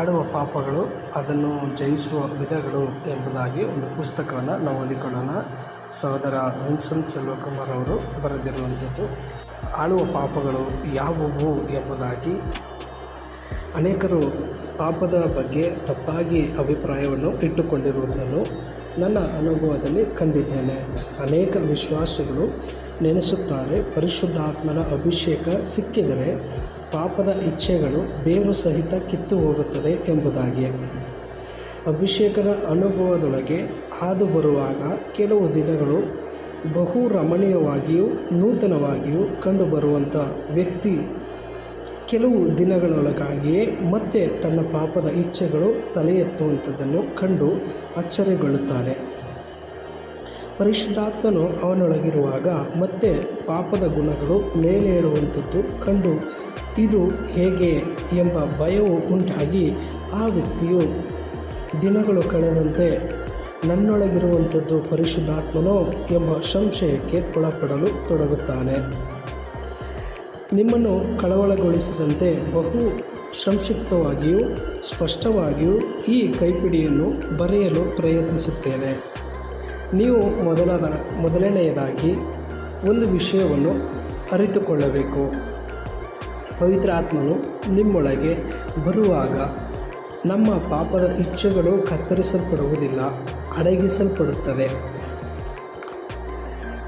ಆಡುವ ಪಾಪಗಳು, ಅದನ್ನು ಜಯಿಸುವ ವಿಧಗಳು ಎಂಬುದಾಗಿ ಒಂದು ಪುಸ್ತಕವನ್ನು ನಾವು ಓದಿಕೊಳ್ಳೋಣ. ಸಹೋದರ ವಿನ್ಸನ್ ಸೆಲ್ವಕುಮಾರ್ ಅವರು ಬರೆದಿರುವಂಥದ್ದು, ಆಳುವ ಪಾಪಗಳು ಯಾವುವು ಎಂಬುದಾಗಿ. ಅನೇಕರು ಪಾಪದ ಬಗ್ಗೆ ತಪ್ಪಾಗಿ ಅಭಿಪ್ರಾಯವನ್ನು ಇಟ್ಟುಕೊಂಡಿರುವುದನ್ನು ನನ್ನ ಅನುಭವದಲ್ಲಿ ಕಂಡಿದ್ದೇನೆ. ಅನೇಕ ವಿಶ್ವಾಸಿಗಳು ನೆನೆಸುತ್ತಾರೆ, ಪರಿಶುದ್ಧಾತ್ಮನ ಅಭಿಷೇಕ ಸಿಕ್ಕಿದರೆ ಪಾಪದ ಇಚ್ಛೆಗಳು ಬೇರು ಸಹಿತ ಕಿತ್ತು ಹೋಗುತ್ತದೆ ಎಂಬುದಾಗಿ. ಅಭಿಷೇಕದ ಅನುಭವದೊಳಗೆ ಹಾದು ಬರುವಾಗ ಕೆಲವು ದಿನಗಳು ಬಹು ರಮಣೀಯವಾಗಿಯೂ ನೂತನವಾಗಿಯೂ ಕಂಡುಬರುವಂಥ ವ್ಯಕ್ತಿ ಕೆಲವು ದಿನಗಳೊಳಗಾಗಿಯೇ ಮತ್ತೆ ತನ್ನ ಪಾಪದ ಇಚ್ಛೆಗಳು ತಲೆ ಎತ್ತುವಂಥದ್ದನ್ನು ಕಂಡು ಅಚ್ಚರಿಗೊಳ್ಳುತ್ತಾನೆ. ಪರಿಶುದ್ಧಾತ್ಮನು ಅವನೊಳಗಿರುವಾಗ ಮತ್ತೆ ಪಾಪದ ಗುಣಗಳು ಮೇಲೇಳುವಂಥದ್ದು ಕಂಡು ಇದು ಹೇಗೆ ಎಂಬ ಭಯವು ಉಂಟಾಗಿ ಆ ವ್ಯಕ್ತಿಯು ದಿನಗಳು ಕಳೆದಂತೆ ನನ್ನೊಳಗಿರುವಂಥದ್ದು ಪರಿಶುದ್ಧಾತ್ಮನೋ ಎಂಬ ಸಂಶಯಕ್ಕೆ ಒಳಪಡಲು ತೊಡಗುತ್ತಾನೆ. ನಿಮ್ಮನ್ನು ಕಳವಳಗೊಳಿಸದಂತೆ ಬಹು ಸಂಕ್ಷಿಪ್ತವಾಗಿಯೂ ಸ್ಪಷ್ಟವಾಗಿಯೂ ಈ ಕೈಪಿಡಿಯನ್ನು ಬರೆಯಲು ಪ್ರಯತ್ನಿಸುತ್ತೇನೆ. ನೀವು ಮೊದಲಾದ ಮೊದಲನೆಯದಾಗಿ ಒಂದು ವಿಷಯವನ್ನು ಅರಿತುಕೊಳ್ಳಬೇಕು. ಪವಿತ್ರ ಆತ್ಮನು ನಿಮ್ಮೊಳಗೆ ಬರುವಾಗ ನಮ್ಮ ಪಾಪದ ಇಚ್ಛೆಗಳು ಕತ್ತರಿಸಲ್ಪಡುವುದಿಲ್ಲ, ಅಡಗಿಸಲ್ಪಡುತ್ತದೆ.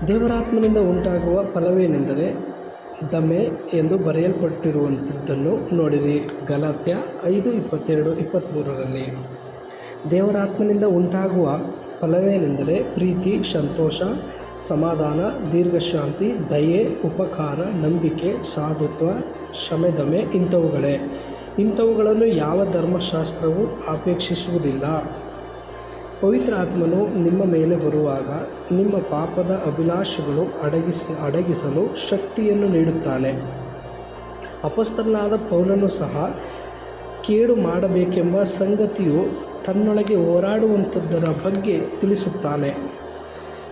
ದೇವರಾತ್ಮನಿಂದ ಉಂಟಾಗುವ ಫಲವೇನೆಂದರೆ ದಮೆ ಎಂದು ಬರೆಯಲ್ಪಟ್ಟಿರುವಂಥದ್ದನ್ನು ನೋಡಿರಿ, ಗಲಾತ್ಯ ಐದು ಇಪ್ಪತ್ತೆರಡು ಇಪ್ಪತ್ತ್ಮೂರರಲ್ಲಿ. ದೇವರಾತ್ಮನಿಂದ ಉಂಟಾಗುವ ಫಲವೇನೆಂದರೆ ಪ್ರೀತಿ, ಸಂತೋಷ, ಸಮಾಧಾನ, ದೀರ್ಘಶಾಂತಿ, ದಯೆ, ಉಪಕಾರ, ನಂಬಿಕೆ, ಸಾಧುತ್ವ ಶಮೆದಮೆ ಇಂಥವುಗಳೇ. ಇಂಥವುಗಳನ್ನು ಯಾವ ಧರ್ಮಶಾಸ್ತ್ರವೂ ಅಪೇಕ್ಷಿಸುವುದಿಲ್ಲ. ಪವಿತ್ರ ಆತ್ಮನು ನಿಮ್ಮ ಮೇಲೆ ಬರುವಾಗ ನಿಮ್ಮ ಪಾಪದ ಅಭಿಲಾಷೆಗಳು ಅಡಗಿಸಿ, ಅಡಗಿಸಲು ಶಕ್ತಿಯನ್ನು ನೀಡುತ್ತಾನೆ. ಅಪಸ್ತನಾದ ಪೌಲನು ಸಹ ಕೇಡು ಮಾಡಬೇಕೆಂಬ ಸಂಗತಿಯು ತನ್ನೊಳಗೆ ಹೋರಾಡುವಂಥದ್ದರ ಬಗ್ಗೆ ತಿಳಿಸುತ್ತಾನೆ.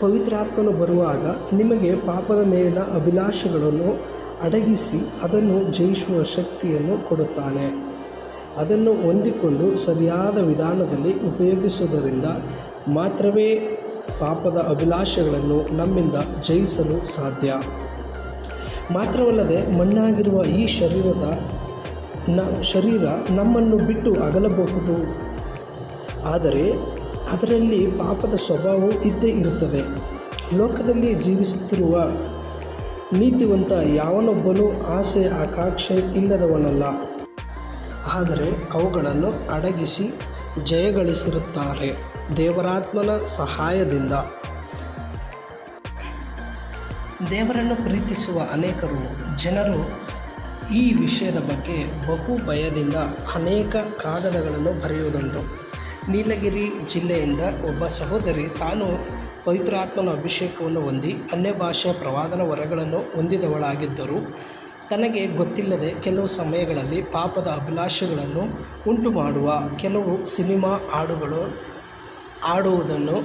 ಪವಿತ್ರಾತ್ಮನು ಬರುವಾಗ ನಿಮಗೆ ಪಾಪದ ಮೇಲಿನ ಅಭಿಲಾಷೆಗಳನ್ನು ಅಡಗಿಸಿ ಅದನ್ನು ಜಯಿಸುವ ಶಕ್ತಿಯನ್ನು ಕೊಡುತ್ತಾನೆ. ಅದನ್ನು ಹೊಂದಿಕೊಂಡು ಸರಿಯಾದ ವಿಧಾನದಲ್ಲಿ ಉಪಯೋಗಿಸುವುದರಿಂದ ಮಾತ್ರವೇ ಪಾಪದ ಅಭಿಲಾಷೆಗಳನ್ನು ನಮ್ಮಿಂದ ಜಯಿಸಲು ಸಾಧ್ಯ. ಮಾತ್ರವಲ್ಲದೆ ಮಣ್ಣಾಗಿರುವ ಈ ಶರೀರದ ನ ಶರೀರ ನಮ್ಮನ್ನು ಬಿಟ್ಟು ಅಗಲಬಹುದು. ಆದರೆ ಅದರಲ್ಲಿ ಪಾಪದ ಸ್ವಭಾವವು ಇದ್ದೇ ಇರುತ್ತದೆ. ಲೋಕದಲ್ಲಿ ಜೀವಿಸುತ್ತಿರುವ ನೀತಿವಂತ ಯಾವನೊಬ್ಬನೂ ಆಸೆ ಆಕಾಂಕ್ಷೆ ಇಲ್ಲದವನಲ್ಲ. ಆದರೆ ಅವುಗಳನ್ನು ಅಡಗಿಸಿ ಜಯಗಳಿಸಿರುತ್ತಾರೆ ದೇವರಾತ್ಮನ ಸಹಾಯದಿಂದ. ದೇವರನ್ನು ಪ್ರೀತಿಸುವ ಅನೇಕರು ಜನರು ಈ ವಿಷಯದ ಬಗ್ಗೆ ಬಹು ಭಯದಿಂದ ಅನೇಕ ಕಾಗದಗಳನ್ನು ಬರೆಯುವುದುಂಟು. ನೀಲಗಿರಿ ಜಿಲ್ಲೆಯಿಂದ ಒಬ್ಬ ಸಹೋದರಿ ತಾನು ಪವಿತ್ರಾತ್ಮನ ಅಭಿಷೇಕವನ್ನು ಹೊಂದಿ ಅನ್ಯ ಭಾಷೆಯ ಪ್ರವಾದನ ವರಗಳನ್ನು ಹೊಂದಿದವಳಾಗಿದ್ದರು ತನಗೆ ಗೊತ್ತಿಲ್ಲದೆ ಕೆಲವು ಸಮಯಗಳಲ್ಲಿ ಪಾಪದ ಅಭಿಲಾಷೆಗಳನ್ನು ಉಂಟು ಮಾಡುವ ಕೆಲವು ಸಿನಿಮಾ ಹಾಡುಗಳು ಆಡುವುದನ್ನು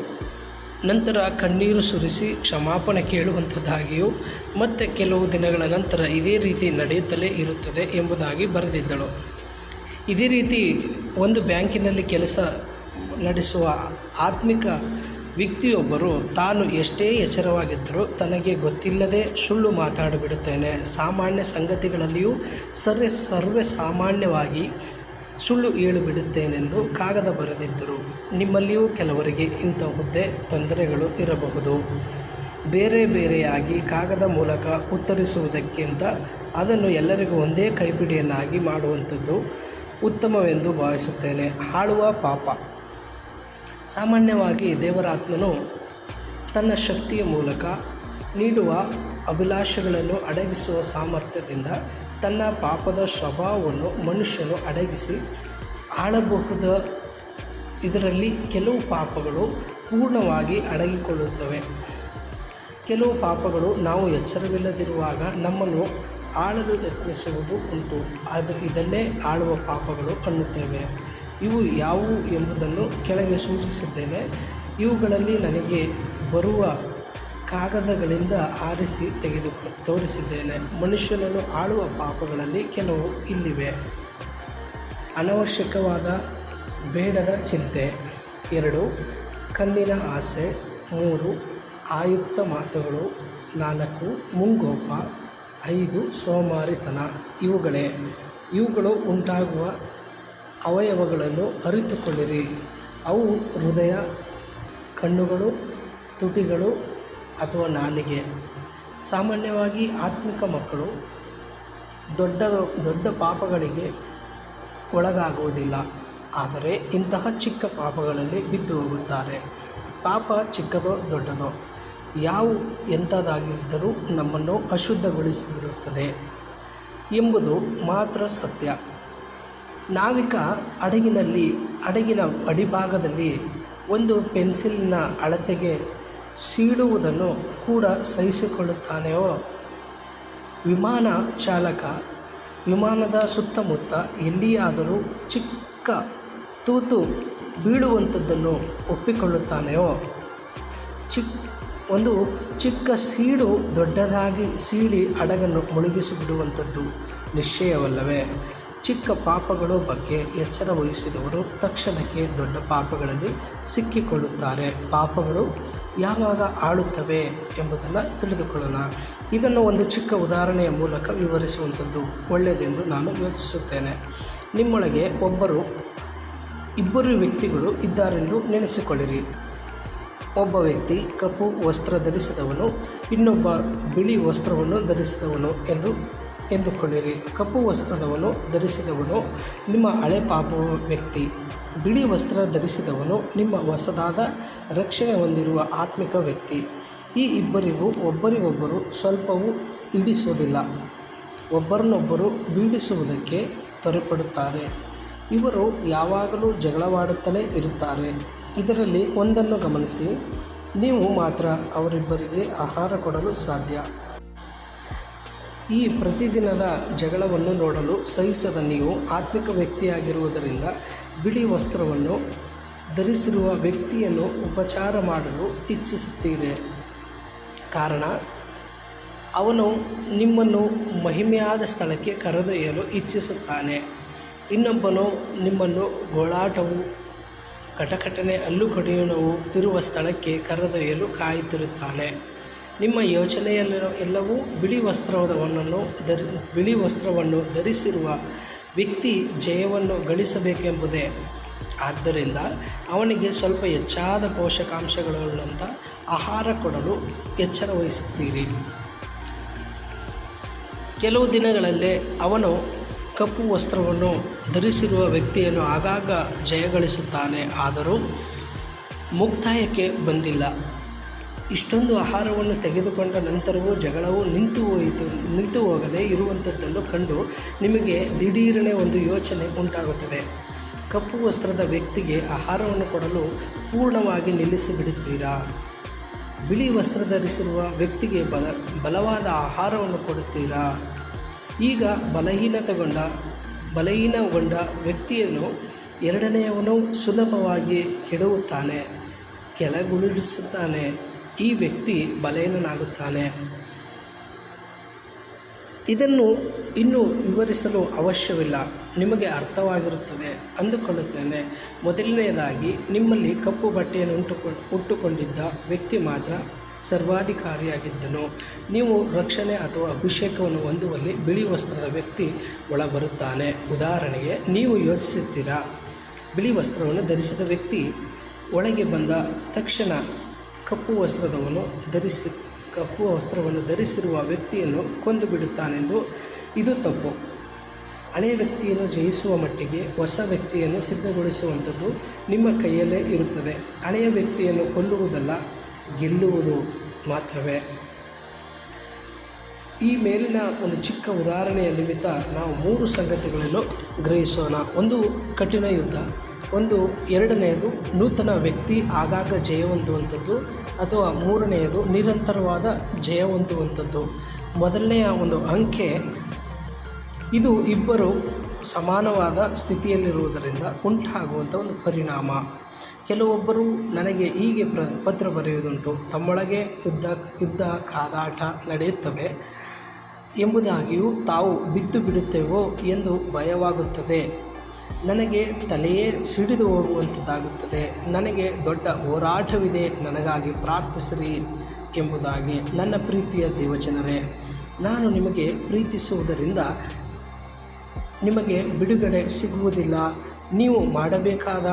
ನಂತರ ಕಣ್ಣೀರು ಸುರಿಸಿ ಕ್ಷಮಾಪಣೆ ಕೇಳುವಂಥದ್ದಾಗಿಯೂ ಮತ್ತು ಕೆಲವು ದಿನಗಳ ನಂತರ ಇದೇ ರೀತಿ ನಡೆಯುತ್ತಲೇ ಇರುತ್ತದೆ ಎಂಬುದಾಗಿ ಬರೆದಿದ್ದಳು. ಇದೇ ರೀತಿ ಒಂದು ಬ್ಯಾಂಕಿನಲ್ಲಿ ಕೆಲಸ ನಡೆಸುವ ಆತ್ಮಿಕ ವ್ಯಕ್ತಿಯೊಬ್ಬರು ತಾನು ಎಷ್ಟೇ ಎಚ್ಚರವಾಗಿದ್ದರೂ ತನಗೆ ಗೊತ್ತಿಲ್ಲದೆ ಸುಳ್ಳು ಮಾತಾಡಿಬಿಡುತ್ತೇನೆ. ಸಾಮಾನ್ಯ ಸಂಗತಿಗಳಲ್ಲಿಯೂ ಸರ್ವೆ ಸರ್ವೇ ಸಾಮಾನ್ಯವಾಗಿ ಸುಳ್ಳು ಹೇಳಿಬಿಡುತ್ತೇನೆಂದು ಕಾಗದ ಬರೆದಿದ್ದರು. ನಿಮ್ಮಲ್ಲಿಯೂ ಕೆಲವರಿಗೆ ಇಂಥ ಹುದ್ದೆ ತೊಂದರೆಗಳು ಇರಬಹುದು. ಬೇರೆ ಬೇರೆಯಾಗಿ ಕಾಗದ ಮೂಲಕ ಉತ್ತರಿಸುವುದಕ್ಕಿಂತ ಅದನ್ನು ಎಲ್ಲರಿಗೂ ಒಂದೇ ಕೈಪಿಡಿಯನ್ನಾಗಿ ಮಾಡುವಂಥದ್ದು ಉತ್ತಮವೆಂದು ಭಾವಿಸುತ್ತೇನೆ. ಆಳುವ ಪಾಪ. ಸಾಮಾನ್ಯವಾಗಿ ದೇವರಾತ್ಮನು ತನ್ನ ಶಕ್ತಿಯ ಮೂಲಕ ನೀಡುವ ಅಭಿಲಾಷೆಗಳನ್ನು ಅಡಗಿಸುವ ಸಾಮರ್ಥ್ಯದಿಂದ ತನ್ನ ಪಾಪದ ಸ್ವಭಾವವನ್ನು ಮನುಷ್ಯನು ಅಡಗಿಸಿ ಆಳಬಹುದ ಇದರಲ್ಲಿ ಕೆಲವು ಪಾಪಗಳು ಪೂರ್ಣವಾಗಿ ಅಡಗಿಕೊಳ್ಳುತ್ತವೆ. ಕೆಲವು ಪಾಪಗಳು ನಾವು ಎಚ್ಚರವಿಲ್ಲದಿರುವಾಗ ನಮ್ಮನ್ನು ಆಳಲು ಯತ್ನಿಸುವುದು ಉಂಟು ಅದು ಇದನ್ನೇ ಆಳುವ ಪಾಪಗಳು ಅನ್ನುತ್ತೇವೆ. ಇವು ಯಾವುವು ಎಂಬುದನ್ನು ಕೆಳಗೆ ಸೂಚಿಸಿದ್ದೇನೆ. ಇವುಗಳಲ್ಲಿ ನನಗೆ ಬರುವ ಕಾಗದಗಳಿಂದ ಆರಿಸಿ ತೆಗೆದು ತೋರಿಸಿದ್ದೇನೆ. ಮನುಷ್ಯನನ್ನು ಆಳುವ ಪಾಪಗಳಲ್ಲಿ ಕೆಲವು ಇಲ್ಲಿವೆ. ಅನವಶ್ಯಕವಾದ ಬೇಡದ ಚಿಂತೆ. ಎರಡು, ಕಣ್ಣಿನ ಆಸೆ. ಮೂರು, ಆಯುಕ್ತ ಮಾತುಗಳು. ನಾಲ್ಕು, ಮುಂಗೋಪ. ಐದು, ಸೋಮಾರಿತನ. ಇವುಗಳೇ. ಇವುಗಳು ಉಂಟಾಗುವ ಅವಯವಗಳನ್ನು ಅರಿತುಕೊಳ್ಳಿರಿ. ಅವು ಹೃದಯ, ಕಣ್ಣುಗಳು, ತುಟಿಗಳು ಅಥವಾ ನಾಲಿಗೆ. ಸಾಮಾನ್ಯವಾಗಿ ಆತ್ಮಿಕ ಮಕ್ಕಳು ದೊಡ್ಡ ದೊಡ್ಡ ಪಾಪಗಳಿಗೆ ಒಳಗಾಗುವುದಿಲ್ಲ. ಆದರೆ ಇಂತಹ ಚಿಕ್ಕ ಪಾಪಗಳಲ್ಲಿ ಬಿದ್ದು ಹೋಗುತ್ತಾರೆ. ಪಾಪ ಚಿಕ್ಕದೋ ದೊಡ್ಡದೋ, ಯಾವ ಎಂಥದಾಗಿದ್ದರೂ ನಮ್ಮನ್ನು ಅಶುದ್ಧಗೊಳಿಸಿಬಿಡುತ್ತದೆ ಎಂಬುದು ಮಾತ್ರ ಸತ್ಯ. ನಾವಿಕ ಹಡಗಿನಲ್ಲಿ ಹಡಗಿನ ಅಡಿಭಾಗದಲ್ಲಿ ಒಂದು ಪೆನ್ಸಿಲಿನ ಅಳತೆಗೆ ಸೀಳುವುದನ್ನು ಕೂಡ ಸಹಿಸಿಕೊಳ್ಳುತ್ತಾನೆಯೋ? ವಿಮಾನ ಚಾಲಕ, ವಿಮಾನದ ಸುತ್ತಮುತ್ತ ಎಲ್ಲಿಯಾದರೂ ಚಿಕ್ಕ ತೂತು ಬೀಳುವಂಥದ್ದನ್ನು ಒಪ್ಪಿಕೊಳ್ಳುತ್ತಾನೆಯೋ? ಚಿಕ್, ಒಂದು ಚಿಕ್ಕ ಸೀಡು ದೊಡ್ಡದಾಗಿ ಸೀಳಿ ಹಡಗನ್ನು ಮುಳುಗಿಸಿಬಿಡುವಂಥದ್ದು ನಿಶ್ಚಯವಲ್ಲವೇ? ಚಿಕ್ಕ ಪಾಪಗಳ ಬಗ್ಗೆ ಎಚ್ಚರ ವಹಿಸಿದವರು ತಕ್ಷಣಕ್ಕೆ ದೊಡ್ಡ ಪಾಪಗಳಲ್ಲಿ ಸಿಕ್ಕಿಕೊಳ್ಳುತ್ತಾರೆ. ಪಾಪಗಳು ಯಾವಾಗ ಆಳುತ್ತವೆ ಎಂಬುದನ್ನು ತಿಳಿದುಕೊಳ್ಳೋಣ. ಇದನ್ನು ಒಂದು ಚಿಕ್ಕ ಉದಾಹರಣೆಯ ಮೂಲಕ ವಿವರಿಸುವಂಥದ್ದು ಒಳ್ಳೆಯದೆಂದು ನಾನು ಯೋಚಿಸುತ್ತೇನೆ. ನಿಮ್ಮೊಳಗೆ ಒಬ್ಬರು, ಇಬ್ಬರು ವ್ಯಕ್ತಿಗಳು ಇದ್ದಾರೆಂದು ನೆನೆಸಿಕೊಳ್ಳಿರಿ. ಒಬ್ಬ ವ್ಯಕ್ತಿ ಕಪ್ಪು ವಸ್ತ್ರ ಧರಿಸಿದವನು, ಇನ್ನೊಬ್ಬ ಬಿಳಿ ವಸ್ತ್ರವನ್ನು ಧರಿಸಿದವನು ಎಂದು ಎಂದುಕೊಳ್ಳಿರಿ. ಕಪ್ಪು ವಸ್ತ್ರದವನು ಧರಿಸಿದವನು, ನಿಮ್ಮ ಹಳೆ ಪಾಪ ವ್ಯಕ್ತಿ. ಬಿಳಿ ವಸ್ತ್ರ ಧರಿಸಿದವನು, ನಿಮ್ಮ ಹೊಸದಾದ ರಕ್ಷಣೆ ಹೊಂದಿರುವ ಆತ್ಮಿಕ ವ್ಯಕ್ತಿ. ಈ ಇಬ್ಬರಿಗೂ ಒಬ್ಬರಿಗೊಬ್ಬರು ಸ್ವಲ್ಪವೂ ಹಿಡಿಸುವುದಿಲ್ಲ. ಒಬ್ಬರನ್ನೊಬ್ಬರು ಬೀಳಿಸುವುದಕ್ಕೆ ತೊರೆಪಡುತ್ತಾರೆ ಇವರು ಯಾವಾಗಲೂ ಜಗಳವಾಡುತ್ತಲೇ ಇರುತ್ತಾರೆ. ಇದರಲ್ಲಿ ಒಂದನ್ನು ಗಮನಿಸಿ. ನೀವು ಮಾತ್ರ ಅವರಿಬ್ಬರಿಗೆ ಆಹಾರ ಕೊಡಲು ಸಾಧ್ಯ. ಈ ಪ್ರತಿದಿನದ ಜಗಳವನ್ನು ನೋಡಲು ಸಹಿಸದ ನೀವು ಆತ್ಮಿಕ ವ್ಯಕ್ತಿಯಾಗಿರುವುದರಿಂದ ಬಿಳಿ ವಸ್ತ್ರವನ್ನು ಧರಿಸಿರುವ ವ್ಯಕ್ತಿಯನ್ನು ಉಪಚಾರ ಮಾಡಲು ಇಚ್ಛಿಸುತ್ತೀರಿ. ಕಾರಣ, ಅವನು ನಿಮ್ಮನ್ನು ಮಹಿಮೆಯಾದ ಸ್ಥಳಕ್ಕೆ ಕರೆದೊಯ್ಯಲು ಇಚ್ಛಿಸುತ್ತಾನೆ. ಇನ್ನೊಬ್ಬನು ನಿಮ್ಮನ್ನು ಗೋಳಾಟವು, ಕಟಕಟನೆ ಅಲ್ಲು ಕಡಿಯೋಣವು ಇರುವ ಸ್ಥಳಕ್ಕೆ ಕರೆದೊಯ್ಯಲು ಕಾಯುತ್ತಿರುತ್ತಾನೆ. ನಿಮ್ಮ ಯೋಚನೆಯಲ್ಲಿರೋ ಎಲ್ಲವೂ ಬಿಳಿ ವಸ್ತ್ರವನ್ನು ಧರಿ, ಬಿಳಿ ವಸ್ತ್ರವನ್ನು ಧರಿಸಿರುವ ವ್ಯಕ್ತಿ ಜಯವನ್ನು ಗಳಿಸಬೇಕೆಂಬುದೇ. ಆದ್ದರಿಂದ ಅವನಿಗೆ ಸ್ವಲ್ಪ ಹೆಚ್ಚಾದ ಪೋಷಕಾಂಶಗಳುಳ್ಳಂಥ ಆಹಾರ ಕೊಡಲು ಎಚ್ಚರ ವಹಿಸುತ್ತೀರಿ. ಕೆಲವು ದಿನಗಳಲ್ಲೇ ಅವನು ಕಪ್ಪು ವಸ್ತ್ರವನ್ನು ಧರಿಸಿರುವ ವ್ಯಕ್ತಿಯನ್ನು ಆಗಾಗ ಜಯಗಳಿಸುತ್ತಾನೆ, ಆದರೂ ಮುಕ್ತಾಯಕ್ಕೆ ಬಂದಿಲ್ಲ. ಇಷ್ಟೊಂದು ಆಹಾರವನ್ನು ತೆಗೆದುಕೊಂಡ ನಂತರವೂ ಜಗಳವು ನಿಂತು ಹೋಯಿತು, ನಿಂತು ಹೋಗದೆ ಇರುವಂಥದ್ದನ್ನು ಕಂಡು ನಿಮಗೆ ದಿಢೀರನೆ ಒಂದು ಯೋಚನೆ ಉಂಟಾಗುತ್ತದೆ. ಕಪ್ಪು ವಸ್ತ್ರದ ವ್ಯಕ್ತಿಗೆ ಆಹಾರವನ್ನು ಕೊಡಲು ಪೂರ್ಣವಾಗಿ ನಿಲ್ಲಿಸಿಬಿಡುತ್ತೀರಾ? ಬಿಳಿ ವಸ್ತ್ರ ಧರಿಸಿರುವ ವ್ಯಕ್ತಿಗೆ ಬಲ, ಬಲವಾದ ಆಹಾರವನ್ನು ಕೊಡುತ್ತೀರಾ? ಈಗ ಬಲಹೀನತೆಗೊಂಡ, ಬಲಹೀನಗೊಂಡ ವ್ಯಕ್ತಿಯನ್ನು ಎರಡನೆಯವನು ಸುಲಭವಾಗಿ ಕೆಡವುತ್ತಾನೆ ಕೆಳಗುಳಿಸುತ್ತಾನೆ ಈ ವ್ಯಕ್ತಿ ಬಲಹೀನನಾಗುತ್ತಾನೆ. ಇದನ್ನು ಇನ್ನೂ ವಿವರಿಸಲು ಅವಶ್ಯವಿಲ್ಲ. ನಿಮಗೆ ಅರ್ಥವಾಗಿರುತ್ತದೆ ಅಂದುಕೊಳ್ಳುತ್ತೇನೆ. ಮೊದಲನೆಯದಾಗಿ, ನಿಮ್ಮಲ್ಲಿ ಕಪ್ಪು ಬಟ್ಟೆಯನ್ನು ಉಂಟುಕೊ, ಉಟ್ಟುಕೊಂಡಿದ್ದ ವ್ಯಕ್ತಿ ಮಾತ್ರ ಸರ್ವಾಧಿಕಾರಿಯಾಗಿದ್ದನು. ನೀವು ರಕ್ಷಣೆ ಅಥವಾ ಅಭಿಷೇಕವನ್ನು ಹೊಂದುವಲ್ಲಿ ಬಿಳಿ ವಸ್ತ್ರದ ವ್ಯಕ್ತಿ ಒಳಬರುತ್ತಾನೆ. ಉದಾಹರಣೆಗೆ, ನೀವು ಯೋಚಿಸುತ್ತೀರಾ? ಬಿಳಿ ವಸ್ತ್ರವನ್ನು ಧರಿಸಿದ ವ್ಯಕ್ತಿ ಒಳಗೆ ಬಂದ ತಕ್ಷಣ ಕಪ್ಪು ವಸ್ತ್ರದವನು ಧರಿಸಿ, ಕಪ್ಪು ವಸ್ತ್ರವನ್ನು ಧರಿಸಿರುವ ವ್ಯಕ್ತಿಯನ್ನು ಕೊಂದು ಬಿಡುತ್ತಾನೆಂದು ಇದು ತಪ್ಪು. ಹಳೆಯ ವ್ಯಕ್ತಿಯನ್ನು ಜಯಿಸುವ ಮಟ್ಟಿಗೆ ಹೊಸ ವ್ಯಕ್ತಿಯನ್ನು ಸಿದ್ಧಗೊಳಿಸುವಂಥದ್ದು ನಿಮ್ಮ ಕೈಯಲ್ಲೇ ಇರುತ್ತದೆ. ಹಳೆಯ ವ್ಯಕ್ತಿಯನ್ನು ಕೊಲ್ಲುವುದಲ್ಲ, ಗೆಲ್ಲುವುದು ಮಾತ್ರವೇ. ಈ ಮೇಲಿನ ಒಂದು ಚಿಕ್ಕ ಉದಾಹರಣೆಯ ನಿಮಿತ್ತ ನಾವು ಮೂರು ಸಂಗತಿಗಳನ್ನು ಗ್ರಹಿಸೋಣ. ಒಂದು ಕಠಿಣ ಯುದ್ಧ. ಒಂದು ಎರಡನೆಯದು ನೂತನ ವ್ಯಕ್ತಿ ಆಗಾಗ ಜಯ ಹೊಂದುವಂಥದ್ದು ಅಥವಾ ಮೂರನೆಯದು ನಿರಂತರವಾದ ಜಯ ಹೊಂದುವಂಥದ್ದು. ಮೊದಲನೆಯ ಒಂದು ಅಂಕೆ, ಇದು ಇಬ್ಬರು ಸಮಾನವಾದ ಸ್ಥಿತಿಯಲ್ಲಿರುವುದರಿಂದ ಉಂಟಾಗುವಂಥ ಒಂದು ಪರಿಣಾಮ. ಕೆಲವೊಬ್ಬರು ನನಗೆ ಹೀಗೆ ಪ್ರ, ಪತ್ರ ಬರೆಯುವುದುಂಟು, ತಮ್ಮೊಳಗೆ ಯುದ್ಧ ಯುದ್ಧ ಕಾದಾಟ ನಡೆಯುತ್ತವೆ ಎಂಬುದಾಗಿಯೂ ತಾವು ಬಿದ್ದು ಬಿಡುತ್ತೇವೋ ಎಂದು ಭಯವಾಗುತ್ತದೆ. ನನಗೆ ತಲೆಯೇ ಸಿಡಿದು ಹೋಗುವಂಥದ್ದಾಗುತ್ತದೆ. ನನಗೆ ದೊಡ್ಡ ಹೋರಾಟವಿದೆ. ನನಗಾಗಿ ಪ್ರಾರ್ಥಿಸಿರಿ ಎಂಬುದಾಗಿ ನನ್ನ ಪ್ರೀತಿಯ ದೇವಜನರೇ, ನಾನು ನಿಮಗೆ ಪ್ರೀತಿಸುವುದರಿಂದ ನಿಮಗೆ ಬಿಡುಗಡೆ ಸಿಗುವುದಿಲ್ಲ. ನೀವು ಮಾಡಬೇಕಾದ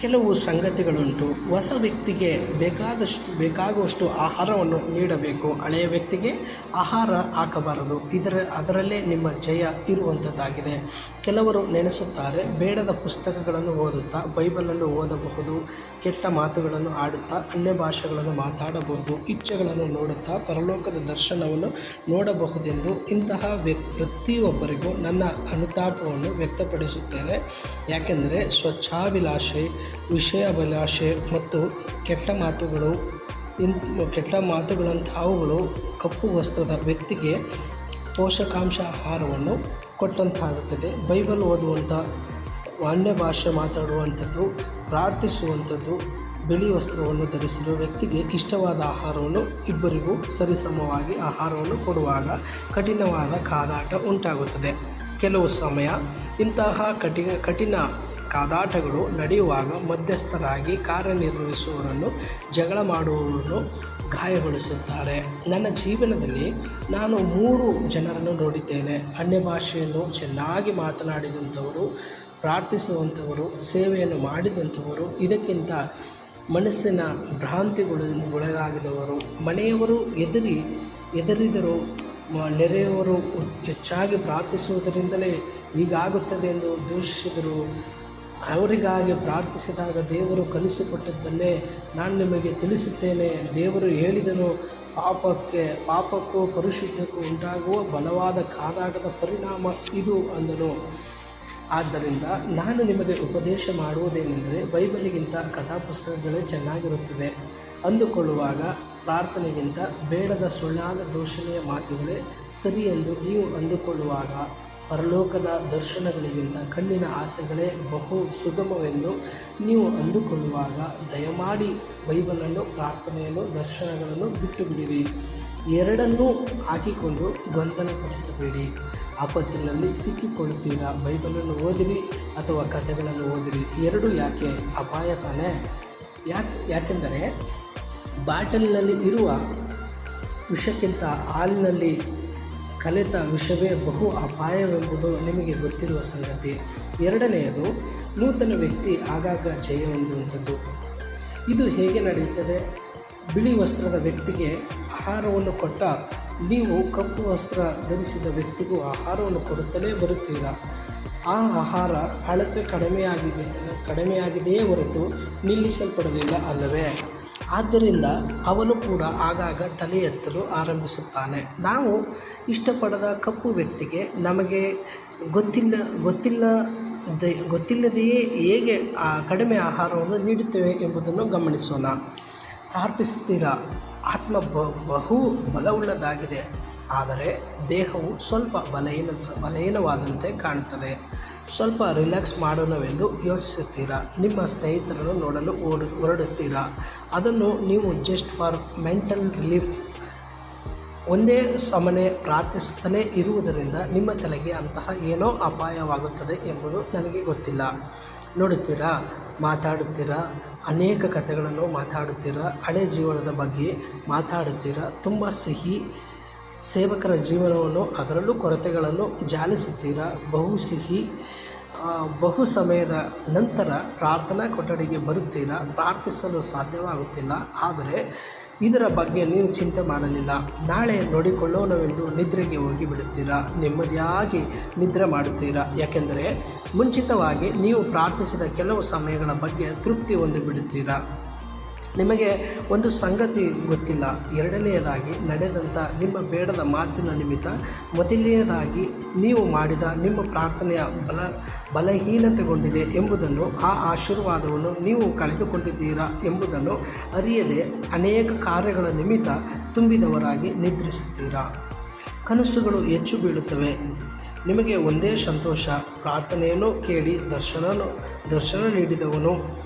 ಕೆಲವು ಸಂಗತಿಗಳುಂಟು. ಹೊಸ ವ್ಯಕ್ತಿಗೆ ಬೇಕಾದಷ್ಟು ಬೇಕಾಗುವಷ್ಟು ಆಹಾರವನ್ನು ನೀಡಬೇಕು. ಹಳೆಯ ವ್ಯಕ್ತಿಗೆ ಆಹಾರ ಹಾಕಬಾರದು. ಇದರ ಅದರಲ್ಲೇ ನಿಮ್ಮ ಜಯ ಇರುವಂಥದ್ದಾಗಿದೆ ಕೆಲವರು ನೆನೆಸುತ್ತಾರೆ, ಬೇಡದ ಪುಸ್ತಕಗಳನ್ನು ಓದುತ್ತಾ, ಬೈಬಲನ್ನು ಓದಬಹುದು, ಕೆಟ್ಟ ಮಾತುಗಳನ್ನು ಆಡುತ್ತಾ, ಅನ್ಯ ಭಾಷೆಗಳನ್ನು ಮಾತಾಡಬಹುದು, ಇಚ್ಛೆಗಳನ್ನು ನೋಡುತ್ತಾ, ಪರಲೋಕದ ದರ್ಶನವನ್ನು ನೋಡಬಹುದೆಂದು ಇಂತಹ ವ್ಯಕ್ ಪ್ರತಿಯೊಬ್ಬರಿಗೂ ನನ್ನ ಅನುತಾಪವನ್ನು ವ್ಯಕ್ತಪಡಿಸುತ್ತೇನೆ. ಯಾಕೆಂದರೆ ಸ್ವಚ್ಛಾಭಿಲಾಷೆ ವಿಷಯಾಭಿಲಾಷೆ ಮತ್ತು ಕೆಟ್ಟ ಮಾತುಗಳು, ಇನ್, ಕೆಟ್ಟ ಮಾತುಗಳಂತಹವುಗಳು ಕಪ್ಪು ವಸ್ತ್ರದ ವ್ಯಕ್ತಿಗೆ ಪೋಷಕಾಂಶ ಆಹಾರವನ್ನು ಕೊಟ್ಟಂತಾಗುತ್ತದೆ. ಬೈಬಲ್ ಓದುವಂಥ ಅನ್ಯ ಭಾಷೆ ಮಾತಾಡುವಂಥದ್ದು, ಪ್ರಾರ್ಥಿಸುವಂಥದ್ದು, ಬಿಳಿ ವಸ್ತ್ರವನ್ನು ಧರಿಸಿರುವ ವ್ಯಕ್ತಿಗೆ ಇಷ್ಟವಾದ ಆಹಾರವನ್ನು ಇಬ್ಬರಿಗೂ ಸರಿಸಮವಾಗಿ ಆಹಾರವನ್ನು ಕೊಡುವಾಗ ಕಠಿಣವಾದ ಕಾದಾಟ ಉಂಟಾಗುತ್ತದೆ. ಕೆಲವು ಸಮಯ ಇಂತಹ ಕಠಿಣ ಕಠಿಣ ಕಾದಾಟಗಳು ನಡೆಯುವಾಗ ಮಧ್ಯಸ್ಥರಾಗಿ ಕಾರ್ಯನಿರ್ವಹಿಸುವವರನ್ನು ಜಗಳ ಮಾಡುವವರನ್ನು ಗಾಯಗೊಳಿಸುತ್ತಾರೆ. ನನ್ನ ಜೀವನದಲ್ಲಿ ನಾನು ಮೂರು ಜನರನ್ನು ನೋಡಿದ್ದೇನೆ. ಅನ್ಯ ಭಾಷೆಯನ್ನು ಚೆನ್ನಾಗಿ ಮಾತನಾಡಿದಂಥವರು, ಪ್ರಾರ್ಥಿಸುವಂಥವರು, ಸೇವೆಯನ್ನು ಮಾಡಿದಂಥವರು, ಇದಕ್ಕಿಂತ ಮನಸ್ಸಿನ ಭ್ರಾಂತಿಗಳು ಒಳಗಾಗಿದವರು. ಮನೆಯವರು ಎದುರಿ, ಎದುರಿದರು ನೆರೆಯವರು ಹೆಚ್ಚಾಗಿ ಪ್ರಾರ್ಥಿಸುವುದರಿಂದಲೇ ಹೀಗಾಗುತ್ತದೆ ಎಂದು ದೂಷಿಸಿದರು ಅವರಿಗಾಗಿ ಪ್ರಾರ್ಥಿಸಿದಾಗ ದೇವರು ಕಲಿಸಿಕೊಟ್ಟದ್ದನ್ನೇ ನಾನು ನಿಮಗೆ ತಿಳಿಸುತ್ತೇನೆ. ದೇವರು ಹೇಳಿದನು, ಪಾಪಕ್ಕೆ, ಪಾಪಕ್ಕೂ ಪರಿಶುದ್ಧಕ್ಕೂ ಉಂಟಾಗುವ ಬಲವಾದ ಕಾದಾಟದ ಪರಿಣಾಮ ಇದು ಅಂದನು. ಆದ್ದರಿಂದ ನಾನು ನಿಮಗೆ ಉಪದೇಶ ಮಾಡುವುದೇನೆಂದರೆ ಬೈಬಲಿಗಿಂತ ಕಥಾಪುಸ್ತಕಗಳೇ ಚೆನ್ನಾಗಿರುತ್ತದೆ. ಅಂದುಕೊಳ್ಳುವಾಗ ಪ್ರಾರ್ಥನೆಗಿಂತ ಬೇಡದ ಸುಳ್ಳಾದ ದೋಷಣೆಯ ಮಾತುಗಳೇ ಸರಿ ಎಂದು ನೀವು ಅಂದುಕೊಳ್ಳುವಾಗ ಪರಲೋಕದ ದರ್ಶನಗಳಿಗಿಂತ ಕಣ್ಣಿನ ಆಸೆಗಳೇ ಬಹು ಸುಗಮವೆಂದು ನೀವು ಅಂದುಕೊಳ್ಳುವಾಗ ದಯಮಾಡಿ ಬೈಬಲನ್ನು, ಪ್ರಾರ್ಥನೆಯನ್ನು, ದರ್ಶನಗಳನ್ನು ಬಿಟ್ಟು ಬಿಡಿರಿ ಎರಡನ್ನೂ ಹಾಕಿಕೊಂಡು ಗೊಂದಲಪಡಿಸಬೇಡಿ ಆಪತ್ತಿನಲ್ಲಿ ಸಿಕ್ಕಿಕೊಳ್ಳುತ್ತೀರಾ? ಬೈಬಲನ್ನು ಓದಿರಿ ಅಥವಾ ಕಥೆಗಳನ್ನು ಓದಿರಿ? ಎರಡು ಯಾಕೆ ಅಪಾಯ ತಾನೇ? ಯಾಕೆ, ಯಾಕೆಂದರೆ ಬಾಟಲ್ನಲ್ಲಿ ಇರುವ ವಿಷಕ್ಕಿಂತ ಹಾಲಿನಲ್ಲಿ ಕಲಿತ ವಿಷವೇ ಬಹು ಅಪಾಯವೆಂಬುದು ನಿಮಗೆ ಗೊತ್ತಿರುವ ಸಂಗತಿ. ಎರಡನೆಯದು, ನೂತನ ವ್ಯಕ್ತಿ ಆಗಾಗ ಜಯ ಹೊಂದುವಂಥದ್ದು. ಇದು ಹೇಗೆ ನಡೆಯುತ್ತದೆ? ಬಿಳಿ ವಸ್ತ್ರದ ವ್ಯಕ್ತಿಗೆ ಆಹಾರವನ್ನು ಕೊಟ್ಟ ನೀವು ಕಪ್ಪು ವಸ್ತ್ರ ಧರಿಸಿದ ವ್ಯಕ್ತಿಗೂ ಆಹಾರವನ್ನು ಕೊಡುತ್ತಲೇ ಬರುತ್ತೀರಾ. ಆ ಆಹಾರ ಅಳತೆ ಕಡಿಮೆಯಾಗಿದೆ, ಕಡಿಮೆಯಾಗಿದೆಯೇ ಹೊರತು ನಿಲ್ಲಿಸಲ್ಪಡಲಿಲ್ಲ ಅಲ್ಲವೇ? ಆದ್ದರಿಂದ ಅವನು ಕೂಡ ಆಗಾಗ ತಲೆ ಎತ್ತಲು ಆರಂಭಿಸುತ್ತಾನೆ. ನಾವು ಇಷ್ಟಪಡದ ಕಪ್ಪು ವ್ಯಕ್ತಿಗೆ ನಮಗೆ ಗೊತ್ತಿಲ್ಲ ಗೊತ್ತಿಲ್ಲ ಗೊತ್ತಿಲ್ಲದೆಯೇ ಹೇಗೆ ಆ ಕಡಿಮೆ ಆಹಾರವನ್ನು ನೀಡುತ್ತೇವೆ ಎಂಬುದನ್ನು ಗಮನಿಸೋಣ. ಪ್ರಾರ್ಥಿಸುತ್ತೀರಾ? ಆತ್ಮ ಬ ಬಹು ಬಲವುಳ್ಳದಾಗಿದೆ, ಆದರೆ ದೇಹವು ಸ್ವಲ್ಪ ಬಲಹೀನ, ಬಲಹೀನವಾದಂತೆ ಕಾಣುತ್ತದೆ. ಸ್ವಲ್ಪ ರಿಲ್ಯಾಕ್ಸ್ ಮಾಡೋಣವೆಂದು ಯೋಚಿಸುತ್ತೀರಾ? ನಿಮ್ಮ ಸ್ನೇಹಿತರನ್ನು ನೋಡಲು ಓಡು, ಹೊರಡುತ್ತೀರಾ? ಅದನ್ನು ನೀವು ಜಸ್ಟ್ ಫಾರ್ ಮೆಂಟಲ್ ರಿಲೀಫ್. ಒಂದೇ ಸಮನೆ ಪ್ರಾರ್ಥಿಸುತ್ತಲೇ ಇರುವುದರಿಂದ ನಿಮ್ಮ ತಲೆಗೆ ಅಂತಹ ಏನೋ ಅಪಾಯವಾಗುತ್ತದೆ ಎಂಬುದು ನನಗೆ ಗೊತ್ತಿಲ್ಲ. ನೋಡುತ್ತೀರಾ? ಮಾತಾಡುತ್ತೀರಾ? ಅನೇಕ ಕಥೆಗಳನ್ನು ಮಾತಾಡುತ್ತೀರಾ? ಹಳೆ ಜೀವನದ ಬಗ್ಗೆ ಮಾತಾಡುತ್ತೀರಾ? ತುಂಬ ಸಿಹಿ ಸೇವಕರ ಜೀವನವನ್ನು ಅದರಲ್ಲೂ ಕೊರತೆಗಳನ್ನು ಜಾಲಿಸುತ್ತೀರಾ? ಬಹು ಸಿಹಿ ಬಹು ಸಮಯದ ನಂತರ ಪ್ರಾರ್ಥನಾ ಕೊಠಡಿಗೆ ಬರುತ್ತೀರಾ? ಪ್ರಾರ್ಥಿಸಲು ಸಾಧ್ಯವಾಗುತ್ತಿಲ್ಲ. ಆದರೆ ಇದರ ಬಗ್ಗೆ ನೀವು ಚಿಂತೆ ಮಾಡಲಿಲ್ಲ. ನಾಳೆ ನೋಡಿಕೊಳ್ಳೋಣವೆಂದು ನಿದ್ರೆಗೆ ಹೋಗಿ ಬಿಡುತ್ತೀರಾ ನೆಮ್ಮದಿಯಾಗಿ ನಿದ್ರೆ ಮಾಡುತ್ತೀರಾ? ಯಾಕೆಂದರೆ ಮುಂಚಿತವಾಗಿ ನೀವು ಪ್ರಾರ್ಥಿಸಿದ ಕೆಲವು ಸಮಯಗಳ ಬಗ್ಗೆ ತೃಪ್ತಿ ಹೊಂದಿ ಬಿಡುತ್ತೀರಾ ನಿಮಗೆ ಒಂದು ಸಂಗತಿ ಗೊತ್ತಿಲ್ಲ. ಎರಡನೆಯದಾಗಿ ನಡೆದಂಥ ನಿಮ್ಮ ಬೇಡದ ಮಾತಿನ ನಿಮಿತ್ತ ಮೊದಲನೆಯದಾಗಿ ನೀವು ಮಾಡಿದ ನಿಮ್ಮ ಪ್ರಾರ್ಥನೆಯ ಬಲ, ಬಲಹೀನತೆಗೊಂಡಿದೆ ಎಂಬುದನ್ನು, ಆ ಆಶೀರ್ವಾದವನ್ನು ನೀವು ಕಳೆದುಕೊಂಡಿದ್ದೀರಾ ಎಂಬುದನ್ನು ಅರಿಯದೆ ಅನೇಕ ಕಾರ್ಯಗಳ ನಿಮಿತ್ತ ತುಂಬಿದವರಾಗಿ ನಿದ್ರಿಸುತ್ತೀರಾ? ಕನಸುಗಳು ಹೆಚ್ಚು ಬೀಳುತ್ತವೆ. ನಿಮಗೆ ಒಂದೇ ಸಂತೋಷ. ಪ್ರಾರ್ಥನೆಯನ್ನು ಕೇಳಿ ದರ್ಶನ ದರ್ಶನ ನೀಡಿದವನು.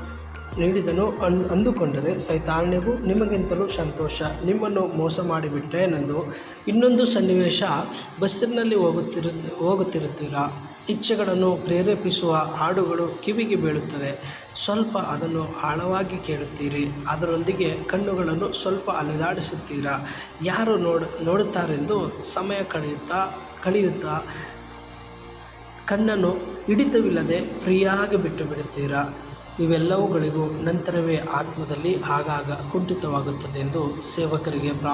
ನೀಡಿದನು ಅನ್, ಅಂದುಕೊಂಡರೆ, ಸೈತಾನ್ಯವು ನಿಮಗಿಂತಲೂ ಸಂತೋಷ. ನಿಮ್ಮನ್ನು ಮೋಸ ಮಾಡಿಬಿಟ್ಟೇನೆಂದು ಇನ್ನೊಂದು ಸನ್ನಿವೇಶ ಬಸ್ಸಿನಲ್ಲಿ ಹೋಗುತ್ತಿರು, ಹೋಗುತ್ತಿರುತ್ತೀರಾ? ಇಚ್ಛೆಗಳನ್ನು ಪ್ರೇರೇಪಿಸುವ ಹಾಡುಗಳು ಕಿವಿಗೆ ಬೀಳುತ್ತದೆ ಸ್ವಲ್ಪ ಅದನ್ನು ಆಳವಾಗಿ ಕೇಳುತ್ತೀರಿ. ಅದರೊಂದಿಗೆ ಕಣ್ಣುಗಳನ್ನು ಸ್ವಲ್ಪ ಅಲೆದಾಡಿಸುತ್ತೀರಾ? ಯಾರು ನೋಡ್, ನೋಡುತ್ತಾರೆಂದು ಸಮಯ ಕಳೆಯುತ್ತಾ ಕಳೆಯುತ್ತಾ, ಕಣ್ಣನ್ನು ಹಿಡಿತವಿಲ್ಲದೆ ಫ್ರೀಯಾಗಿ ಬಿಟ್ಟು ಬಿಡುತ್ತೀರಾ ಇವೆಲ್ಲವುಗಳಿಗೂ ನಂತರವೇ ಆತ್ಮದಲ್ಲಿ ಆಗಾಗ ಕುಂಠಿತವಾಗುತ್ತದೆ ಎಂದು ಸೇವಕರಿಗೆ ಪ್ರಾ